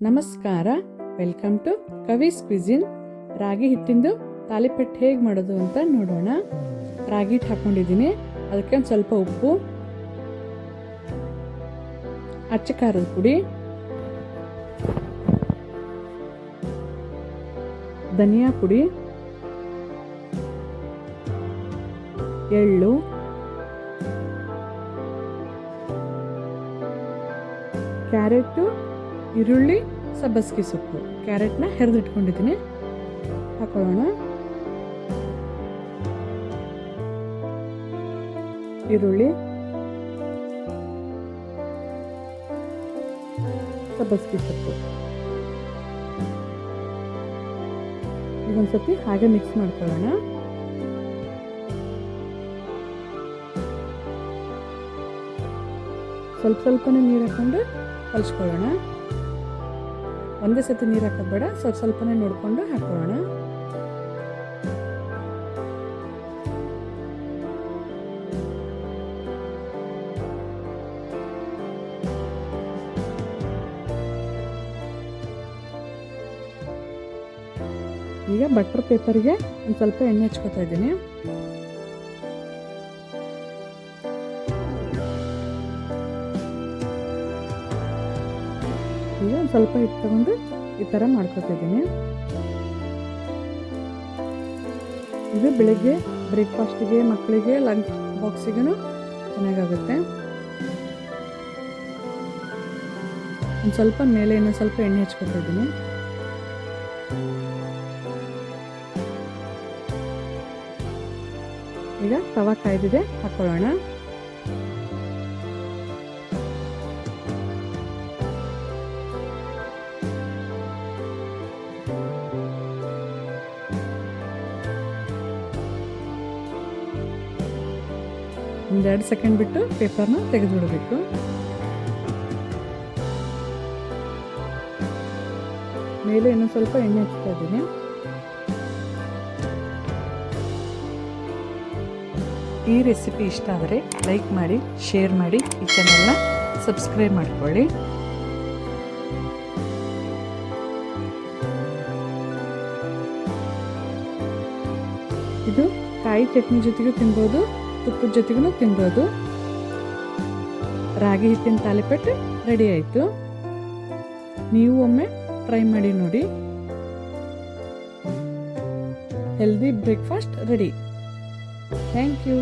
ನಮಸ್ಕಾರ. Welcome to Kavi's cuisine ರಾಗಿ ಹಿಟ್ಟಿಂದು ತಾಲಿಪಟ್ಟು ಹೇಗೆ ಮಾಡೋದು ಅಂತ ನೋಡೋಣ. ರಾಗಿ ಹಿಟ್ಟು ಹಾಕ್ಕೊಂಡಿದ್ದೀನಿ ಅದಕ್ಕೆ ಒಂದು ಸ್ವಲ್ಪ ಉಪ್ಪು, ಅಚ್ಚ ಖಾರದ ಪುಡಿ, ಧನಿಯಾ ಪುಡಿ, ಎಳ್ಳು, ಕ್ಯಾರೆಟು ಈರುಳ್ಳಿ, ಸಬ್ಬಸ್ಗೆ ಸೊಪ್ಪು. ಕ್ಯಾರೆಟ್ನ ಹೆರೆದಿಟ್ಕೊಂಡಿದ್ದೀನಿ. ಹಾಕೊಳ್ಳೋಣ. ಈರುಳ್ಳಿ, ಸಬ್ಬಸ್ಗೆ ಸೊಪ್ಪು. ಈಗ ಒಂದ್ಸತಿ ಹಾಗೆ ಮಿಕ್ಸ್ ಮಾಡ್ಕೊಳ್ಳೋಣ. ಸ್ವಲ್ಪ ಸ್ವಲ್ಪನೇ ನೀರು ಹಾಕೊಂಡು ಕಲಿಸ್ಕೊಳ್ಳೋಣ. ಒಂದೇ ಸತಿ ನೀರು ಸ್ವಲ್ಪ ಸ್ವಲ್ಪನೇ ನೋಡಿಕೊಂಡು ಹಾಕೋಣ. ಈಗ ಬಟರ್ ಪೇಪರ್ಗೆ ಒಂದು ಸ್ವಲ್ಪ ಎಣ್ಣೆ ಹಚ್ಕೋತಾ ಇದ್ದೀನಿ. ಈಗ ಸ್ವಲ್ಪ ಹಿಟ್ಟು ತಗೊಂಡು ಈ ಥರ ಮಾಡ್ಕೊತಿದ್ದೀನಿ ಇದು ಬೆಳಿಗ್ಗೆ ಬ್ರೇಕ್ಫಾಸ್ಟಿಗೆ ಮಕ್ಕಳಿಗೆ ಲಂಚ್ ಬಾಕ್ಸಿಗೂ ಚೆನ್ನಾಗಾಗುತ್ತೆ. ಒಂದು ಸ್ವಲ್ಪ ಮೇಲೆ ಇನ್ನೊಂದು ಸ್ವಲ್ಪ ಎಣ್ಣೆ ಹಚ್ಕೊತಾ ಈಗ ತವಾ ಕಾಯ್ದಿದೆ, ಹಾಕೊಳ್ಳೋಣ. ಒಂದೆರಡು ಸೆಕೆಂಡ್ ಬಿಟ್ಟು ಪೇಪರ್ನ ತೆಗೆದುಬಿಡಬೇಕು. ಮೇಲೆ ಇನ್ನೂ ಸ್ವಲ್ಪ ಎಣ್ಣೆ ಹಚ್ತಾ ಇದ್ದೀನಿ. ಈ ರೆಸಿಪಿ ಇಷ್ಟ ಆದರೆ ಲೈಕ್ ಮಾಡಿ, ಶೇರ್ ಮಾಡಿ, ಈ ಚಾನಲ್ನ ಸಬ್ಸ್ಕ್ರೈಬ್ ಮಾಡಿಕೊಳ್ಳಿ. ಇದು ಕಾಯಿ ಚಟ್ನಿ ಜೊತೆಗೂ ತಿನ್ಬೋದು. ತುಪ್ಪದ ಜೊತೆಗೂ ತಿನ್ಬೋದು. ರಾಗಿ ಹಿಟ್ಟಿನ ತಾಲಿಪಟ್ಟು ರೆಡಿ ಆಯಿತು. ನೀವು ಒಮ್ಮೆ ಟ್ರೈ ಮಾಡಿ ನೋಡಿ. Healthy breakfast ready thank you